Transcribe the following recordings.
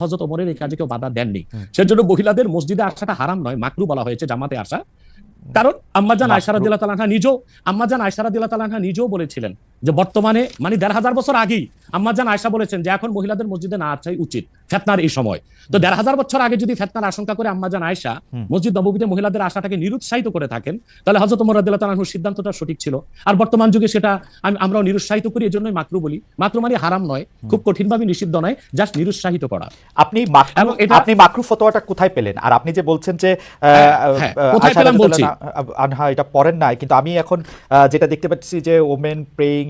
হজরত ওমরের এই কাজে কেউ বাধা দেননি। সেজন্য মহিলাদের মসজিদে আসাটা হারাম নয় মাকরু বলা হয়েছে জামাতে আসা। কারণ আম্মাজান আয়সারাদ আয়সারা দিল্লা তালাহা নিজেও আম্মাজান আয়সারা দিল্লা তালাহা নিজেও বলেছিলেন যে বর্তমানে মানে দেড় হাজার বছর আগেই আম্মাজান আয়সা বলেছেন যে এখন মহিলাদের মসজিদে না আসাই উচিত ফেতনার এই সময়। তো দেড় হাজার বছর আগে যদি ফেতনার আশঙ্কা করে আম্মাজান আয়সা মসজিদ নবীতে মহিলাদের আশাটাকে নিরুৎসাহিত করে থাকেন তাহলে হজরত ওমর রাদিয়াল্লাহু সিদ্ধান্তটা সঠিক ছিল। আর বর্তমান যুগে সেটা আমি- আমরাও নিরুৎসাহিত করি এজন্যই মাকরু বলি। মাকরু মানে হারাম নয় খুব কঠিনভাবে নিষিদ্ধ নয় জাস্ট নিরুৎসাহিত করা। আপনি এবং এটা- আপনি মাকরু ফতোয়াটা কোথায় পেলেন? আর আপনি যে বলছেন যে আহ, হ্যাঁ, কোথায় পেলাম বলছি। আনহা- এটা পড়েন নাই কিন্তু আমি এখন যেটা দেখতে পাচ্ছি যে ওমেন প্রেইং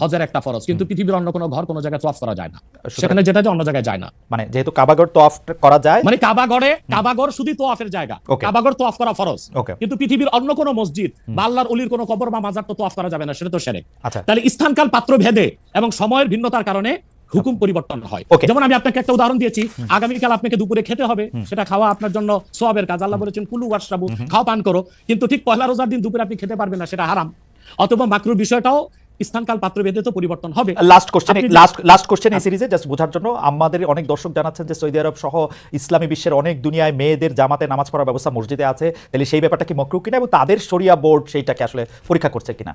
হজের একটা ফরজ। কিন্তু পৃথিবীর অন্য কোনো ঘর কোনো জায়গায় তোয়াফ করা যায় না। সেখানে যেটা যায় অন্য জায়গায় যায় না। মানে যেহেতু কাবাগর তো অফ করা যায় মানে কাবাগরে কাবাগর শুধু তোয়াফের জায়গা। কাবাগর তোয়াফ করা ফরজ। কিন্তু পৃথিবীর অন্য কোনো মসজিদ বা আল্লাহর অলির কোনো কবর বা মাজার তো তোয়াফ করা যাবে না সেটা তো সেরে আচ্ছা। তাহলে স্থানকাল পাত্র ভেদে এবং সময়ের ভিন্নতার কারণে হুকুম পরিবর্তন হয়। যেমন আমি আপনাকে একটা উদাহরণ দিয়েছি আগামীকাল আপনাকে দুপুরে খেতে হবে সেটা খাওয়া আপনার জন্য সোয়াবের কাজ। আল্লাহ বলেছেন কুলু ওয়াশরাবু খাও পান করো। কিন্তু ঠিক পয়লা রোজার দিন দুপুরে আপনি খেতে পারবেন না সেটা হারাম। অথবা মাকরুর বিষয়টাও স্থানকাল পাত্র ভেদে তো পরিবর্তন হবে। Last question last last question এই সিরিজে জাস্ট বোঝার জন্য আমাদের অনেক দর্শক জানাচ্ছেন যে সৌদি আরব সহ ইসলামী বিশ্বের অনেক দুনিয়ায় মেয়েদের জামাতে নামাজ পড়ার ব্যবস্থা মসজিদে আছে। তাহলে সেই ব্যাপারটা কি মকরু কিনা এবং তাদের শরিয়া বোর্ড সেইটাকে আসলে পরীক্ষা করছে কিনা?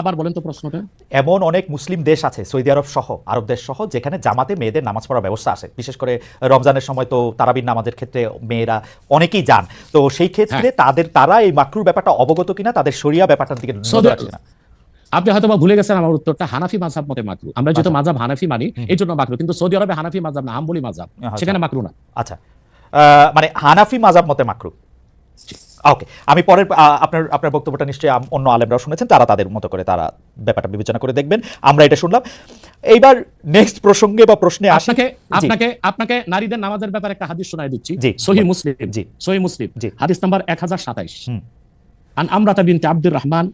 আবার বলেন তো প্রশ্নটা। এমন অনেক মুসলিম দেশ আছে সৌদি আরব সহ আরব দেশ সহ যেখানে জামাতে মেয়েদের নামাজ পড়ার ব্যবস্থা আছে। বিশেষ করে রমজানের সময় তো তারাবির নামাজের ক্ষেত্রে মেয়েরা অনেকেই যান। তো সেই ক্ষেত্রে তাদের তারা এই মাকরুর ব্যাপারটা অবগত কিনা তাদের শরিয়া ব্যাপারটার দিকে নজর আছে কিনা? আপনি হয়তো বা ভুলে গেছেন আমার উত্তরটা হানাফি মাঝাব মতে মাকরু আমরা যেহেতু মাঝাব হানাফি মানি এই জন্য মাকরু। কিন্তু সৌদি আরবে হানাফি মাঝাব না আমি মাঝাব আচ্ছা। সেখানে মাকরু না। আচ্ছা। মানে হানাফি মাঝাব মতে মাকরু। ওকে। আমি পরের আপনার আপনার বক্তব্যটা নিশ্চয়ই অন্য আলেমরাও শুনেছেন তারা তাদের মতো করে তারা ব্যাপারটা বিবেচনা করে দেখবেন। আমরা এটা শুনলাম। এইবার নেক্সট প্রসঙ্গে বা প্রশ্নে আপনাকে আপনাকে আপনাকে নারীদের নামাজের ব্যাপারে একটা হাদিস শোনায় দিচ্ছি। সহি মুসলিম। জি। সহি মুসলিম। জি। হাদিস নাম্বার এক হাজার সাতাইশ। আন আমরাতা বিনতে আব্দুর রহমান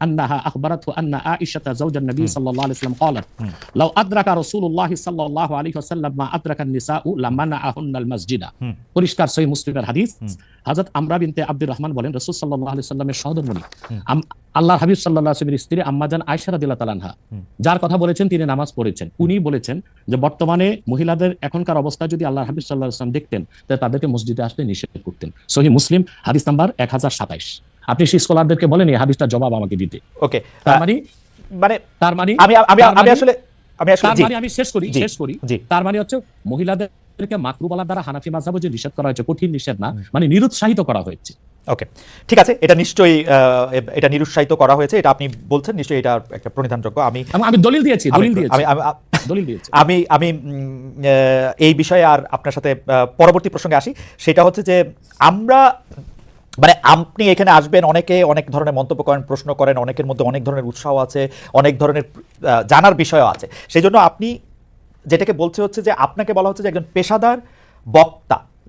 أنها أخبرته أن عائشة زوج النبي صلى الله عليه وسلم قالت لو أدرك رسول الله صلى الله عليه وسلم ما أدرك النساء لمنعهن المسجد হুম। পরিষ্কার সহি মুসলিমের হাদিস হযরত আমরা বিনতে আব্দুর রহমান বলেন রাসূল সাল্লাল্লাহু আলাইহি সাল্লামের সহধর্মিণী আম- আল্লাহর হাবিব সাল্লাল্লাহু আলাইহি ওয়াসাল্লামের স্ত্রী আম্মাজান আয়েশা রাদিয়াল্লাহু তাআলা আনহা যার কথা বলেছেন তিনি নামাজ পড়েছেন উনি বলেছেন যে বর্তমানে মহিলাদের এখনকার অবস্থা যদি আল্লাহর হাবিব সাল্লাল্লাহু আলাইহি ওয়াসাল্লাম দেখতেন তাহলে তাদেরকে মসজিদে আসতে নিষেধ করতেন সহি মুসলিম হাদিস নাম্বার 1027 আপনি সেই স্কলারদেরকে বলেন এই হাদিসটার জবাব আমাকে দিতে। ওকে তার মানে মানে তার মানে আমি আমি আমি মানে- আসলে আমি আসলে তার মানে আমি শেষ করি শেষ করি। তার মানে হচ্ছে মহিলাদেরকে মাকরু বলার দ্বারা হানাফি মাযহাবে যে নিষেধ করা হয়েছে কঠিন নিষেধ না মানে নিরুৎসাহিত করা হয়েছে। ওকে ঠিক আছে এটা নিশ্চয়ই এটা নিরুৎসাহিত করা হয়েছে এটা আপনি বলছেন নিশ্চয়ই এটা একটা প্রণিধানযোগ্য আমি আমি দলিল দিয়েছি দলিল দিয়েছি। আমি- আমি- দলিল দিয়েছে। আমি আমি এই বিষয়ে আর আপনার সাথে পরবর্তী প্রসঙ্গে আসি সেটা হচ্ছে যে আমরা মানে আপনি এখানে আসবেন, অনেকে অনেক ধরনের মন্তব্য করেন, প্রশ্ন করেন, অনেকের মধ্যে অনেক ধরনের উৎসাহ আছে, অনেক ধরনের জানার বিষয় আছে। সেই জন্য আপনি যেটাকে বলছে হচ্ছে যে, আপনাকে বলা হচ্ছে যে একজন পেশাদার বক্তা।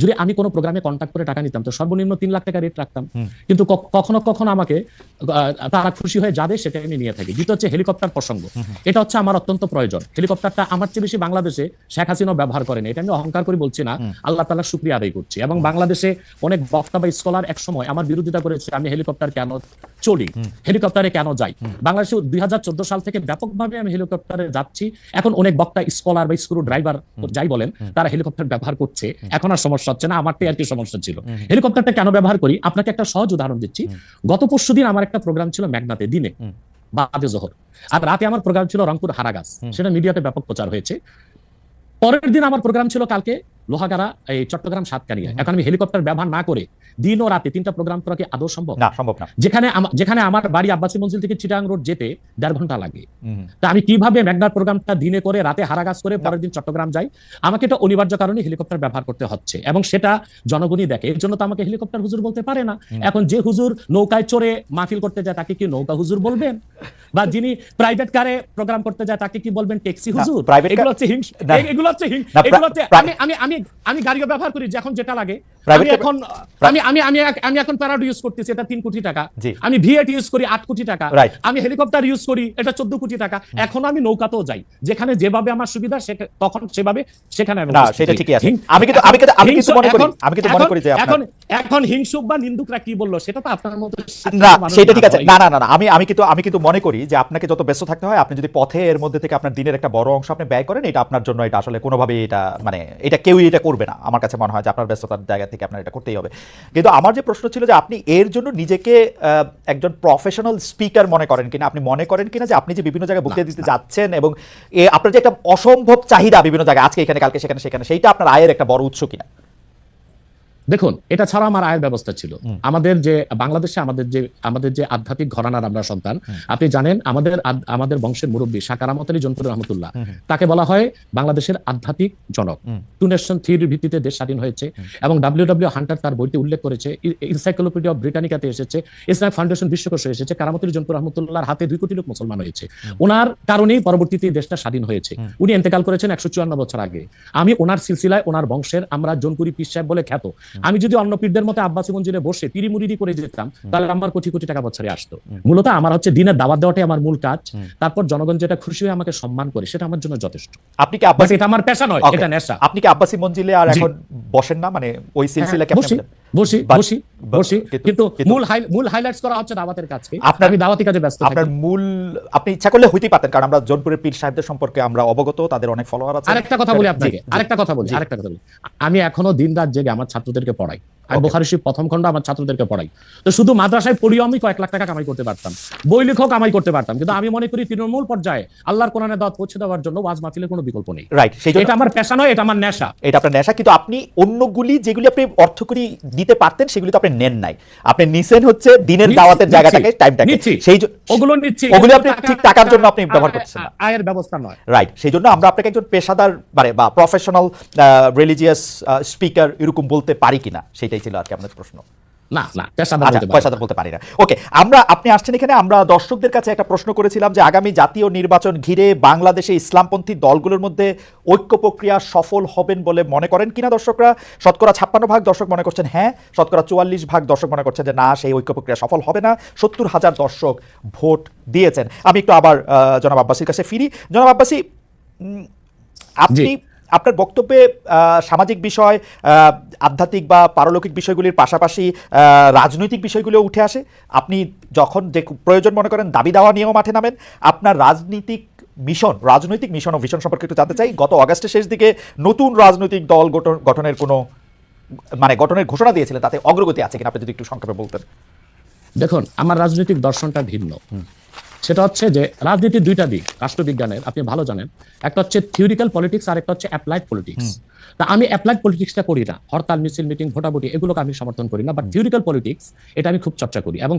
যদি আমি কোনো প্রোগ্রামে কন্ট্যাক্ট করে টাকা নিতাম তো সর্বনিম্ন তিন লাখ টাকা রেট রাখতাম। কিন্তু কখনো কখনো আমাকে তারা খুশি হয়ে যাবে সেটা আমি নিয়ে থাকি। দ্বিতীয় হচ্ছে হেলিকপ্টার প্রসঙ্গ। এটা হচ্ছে আমার অত্যন্ত প্রয়োজন। হেলিকপ্টারটা আমার চেয়ে বেশি বাংলাদেশে শেখ হাসিনা ব্যবহার করেন। এটা আমি অহংকার করে বলছি না। আল্লাহ তালা শুক্রিয়া আদায় করছি। এবং বাংলাদেশে অনেক বক্তা বা স্কলার এক সময় আমার বিরোধিতা করেছে আমি হেলিকপ্টার কেন চলি? হেলিকপ্টারে কেন যাই? বাংলাদেশে দুই হাজার চোদ্দ সাল থেকে ব্যাপকভাবে আমি হেলিকপ্টারে যাচ্ছি। এখন অনেক বক্তা স্কলার বা স্ক্রু ড্রাইভার যাই বলেন তারা হেলিকপ্টার ব্যবহার করছে। এখন আর সমস্যা হচ্ছে না আমারটাই আর কি সমস্যা ছিল। হেলিকপ্টারটা কেন ব্যবহার করি? আপনাকে একটা সহজ উদাহরণ দিচ্ছি। গত পরশু দিন আমার একটা প্রোগ্রাম ছিল মেঘনাতে দিনে। বাদে জহর। আর রাতে আমার প্রোগ্রাম ছিল রংপুর হারাগাছ। সেটা মিডিয়াতে ব্যাপক প্রচার হয়েছে। পরের দিন আমার প্রোগ্রাম ছিল কালকে লোহাগাড়া এই চট্টগ্রাম সাতকানিয়া। এখন আমি হেলিকপ্টার ব্যবহার না করে দিন ও রাতে তিনটা প্রোগ্রাম করা কি আদৌ সম্ভব? না সম্ভব না। যেখানে যেখানে আমার বাড়ি আব্বাসী মঞ্জিল থেকে চিটাং রোড যেতে দেড় ঘণ্টা লাগে। তা আমি কীভাবে মেঘনার প্রোগ্রামটা দিনে করে রাতে হারাগাছ করে পরের দিন চট্টগ্রাম যাই আমাকে এটা অনিবার্য কারণে হেলিকপ্টার ব্যবহার করতে হচ্ছে এবং সেটা জনগণই দেখে। এর জন্য তো আমাকে হেলিকপ্টার হুজুর বলতে পারে না। এখন যে হুজুর নৌকায় চড়ে মাহফিল করতে যায় তাকে কি নৌকা হুজুর বলবেন? বা যিনি প্রাইভেট কারে প্রোগ্রাম করতে যায় তাকে কি বলবেন ট্যাক্সি হুজুর? এগুলো হচ্ছে হিংস এগুলো হচ্ছে হিং- না, প্রা- এগুলো হচ্ছে আমি আমি আমি আমি গাড়িও ব্যবহার করি যখন যেটা লাগে। আমি এখন আমি আমি আমি আমি এখন প্যারাড ইউজ করতেছি এটা তিন কোটি টাকা। আমি ভিএট ইউজ করি আট কোটি টাকা। আমি হেলিকপ্টার ইউজ করি এটা চোদ্দ কোটি টাকা। এখন আমি নৌকাতেও যাই। যেখানে যেভাবে আমার সুবিধা তখন সেভাবে সেখানে আমি সেটা ঠিকই আছে। আমি কিন্তু- আমি কিন্তু- আমি কিন্তু মনে করি- আমি কিন্তু মনে করি যে এখন এখন হিংসুক বা নিন্দুকরা কি বলল সেটা তো আপনার মতো না সেটা ঠিক আছে। না না না না, আমি আমি কিন্তু আমি কিন্তু মনে করি যে আপনাকে যত ব্যস্ত থাকতে হয় আপনি যদি পথে এর মধ্যে থেকে আপনার দিনের একটা বড় অংশ আপনি ব্যয় করেন এটা আপনার জন্য এটা আসলে কোনোভাবেই এটা মানে এটা কেউই এটা করবে না। আমার কাছে মনে হয় যে আপনার ব্যস্ততার জায়গা থেকে আপনার এটা করতেই হবে। কিন্তু আমার যে প্রশ্ন ছিল যে আপনি এর জন্য নিজেকে আহ, একজন প্রফেশনাল স্পিকার মনে করেন কিনা আপনি মনে করেন কিনা যে আপনি যে বিভিন্ন জায়গায় বক্তৃতা দিতে যাচ্ছেন এবং আপনার যে একটা অসম্ভব চাহিদা বিভিন্ন জায়গায় আজকে এখানে কালকে সেখানে সেখানে সেইটা আপনার আয়ের একটা বড় উৎস কিনা? দেখুন এটা ছাড়া আমার আয়ের ব্যবস্থা ছিল। আমাদের যে বাংলাদেশে আমাদের যে আমাদের যে আধ্যাত্মিক ঘরানার আমরা সন্তান আপনি জানেন আমাদের আমাদের বংশের মুরব্বী সাকারামত আলী জন্তুর রহমতুল্লাহ তাকে বলা হয় বাংলাদেশের আধ্যাত্মিক জনক। টু নেশন থিওরির ভিত্তিতে দেশ স্বাধীন হয়েছে এবং ডাব্লিউ ডাব্লিউ হান্টার তার বইতে উল্লেখ করেছে। ইনসাইক্লোপিডিয়া অফ ব্রিটানিকাতে এসেছে। ইসলাম ফাউন্ডেশন বিশ্বকোষে এসেছে। কারামতুল জন্তুর রহমতুল্লাহর হাতে দুই কোটি লোক মুসলমান হয়েছে। ওনার কারণেই পরবর্তীতে দেশটা স্বাধীন হয়েছে। উনি এন্তেকাল করেছেন একশো চুয়ান্ন বছর আগে। আমি ওনার সিলসিলায় ওনার বংশের আমরা জনপুরি পীর সাহেব বলে খ্যাত। আমি যদি অন্য পীরদের মতো আব্বাসী মঞ্জিলে বসে তিরিমুরিরি করে যেতাম তাহলে আমার কোটি কোটি টাকা বছরে আসতো। মূলত আমার হচ্ছে দিনের দাওয়াত দেওয়াটাই আমার মূল কাজ। তারপর জনগণ যেটা খুশি হয়ে আমাকে সম্মান করে সেটা আমার জন্য যথেষ্ট। আপনি কি আব্বাসি এটা আমার পেশা নয় এটা নেশা। আপনি কি আব্বাসি মঞ্জিলে আর এখন বসেন না? মানে ওই সিলসিলা কি আপনি বসি বসি বসি। কিন্তু- মূল মূল হাইলাইটস করা হচ্ছে দাওয়াতের কাছে। আপনার- আমি দাওয়াতি কাজে ব্যস্ত আপনার মূল আপনি ইচ্ছা করলে হইতে পারতেন কারণ আমরা জোনপুরের পীর সাহেবদের সম্পর্কে আমরা অবগত তাদের অনেক ফলোয়ার আছে। আরেকটা কথা বলি আপনাকে আরেকটা কথা বলি আরেকটা কথা বলি। আমি এখনও দিন রাত জেগে আমার ছাত্রদেরকে পড়াই। আমি বোখারি শরীফ প্রথম খণ্ড আমার ছাত্রদেরকে পড়াই। তো শুধু মাদ্রাসায় পড়িও আমি কয়েক লাখ টাকা কামাই করতে পারতাম। বই লেখক কামাই করতে পারতাম। কিন্তু আমি মনে করি তৃণমূল পর্যায়ে আল্লাহর দাওয়াত পৌঁছে দেওয়ার জন্য ওয়াজ মাহফিলের কোনো বিকল্প নেই। রাইট এটা আমার পেশা নয় এটা আমার নেশা। এটা আপনার নেশা কিন্তু আপনি অন্যগুলি যেগুলি আপনি অর্থকরী দিতে পারতেন সেগুলি তো আপনি নেন নাই। আপনি নিছেন হচ্ছে দিনের দাওয়াতের জায়গাটাকে টাইমটাকে। সেই ওগুলো নিচ্ছি ওগুলো আপনি ঠিক টাকার জন্য আপনি ব্যবহার করছেন না। আয়ের ব্যবস্থা নয়। রাইট সেই জন্য আমরা আপনাকে একজন পেশাদার মানে বা প্রফেশনাল রিলিজিয়াস স্পিকার এরকম বলতে পারি কিনা সেটাই ছিল আর কি আপনার প্রশ্ন। না না পেশাদার আচ্ছা বলতে পারি না। পয়সাদার বলতে পারি না। ওকে আমরা আপনি আসছেন এখানে আমরা দর্শকদের কাছে একটা প্রশ্ন করেছিলাম যে আগামী জাতীয় নির্বাচন ঘিরে বাংলাদেশে ইসলামপন্থী দলগুলোর মধ্যে ঐক্য প্রক্রিয়া সফল হবেন বলে মনে করেন কিনা দর্শকরা? শতকরা ছাপ্পান্ন ভাগ দর্শক মনে করছেন হ্যাঁ শতকরা চুয়াল্লিশ ভাগ দর্শক মনে করছেন যে না সেই ঐক্য প্রক্রিয়া সফল হবে না। সত্তর হাজার দর্শক ভোট দিয়েছেন। আমি একটু আবার জনাব আব্বাসির কাছে ফিরি। জনাব আব্বাসি আপনি আপনার বক্তব্যে সামাজিক বিষয় আধ্যাত্মিক বা পারলৌকিক বিষয়গুলির পাশাপাশি রাজনৈতিক বিষয়গুলো উঠে আসে। আপনি যখন যে প্রয়োজন মনে করেন দাবি দাওয়া নিয়েও মাঠে নামেন। আপনার রাজনীতিক মিশন রাজনৈতিক মিশন ও ভিশন সম্পর্কে একটু জানতে চাই। গত অগাস্টের শেষ দিকে নতুন রাজনৈতিক দল গঠন- গঠনের কোনো মানে গঠনের ঘোষণা দিয়েছিলেন তাতে অগ্রগতি আছে কিনা আপনি যদি একটু সংক্ষেপে বলতেন। দেখুন আমার রাজনৈতিক দর্শনটা ভিন্ন। সেটা হচ্ছে যে রাজনীতির দুইটা দিক রাষ্ট্রবিজ্ঞানের আপনি ভালো জানেন। একটা হচ্ছে থিওরিক্যাল পলিটিক্স আর একটা হচ্ছে অ্যাপ্লাইড পলিটিক্স তা আমি অ্যাপ্লাইড পলিটিক্সটা করি না। হরতাল মিছিল মিটিং ভোটাভুটি এগুলোকে আমি সমর্থন করি না। বাট থিওরিক্যাল পলিটিক্স এটা আমি খুব চর্চা করি। এবং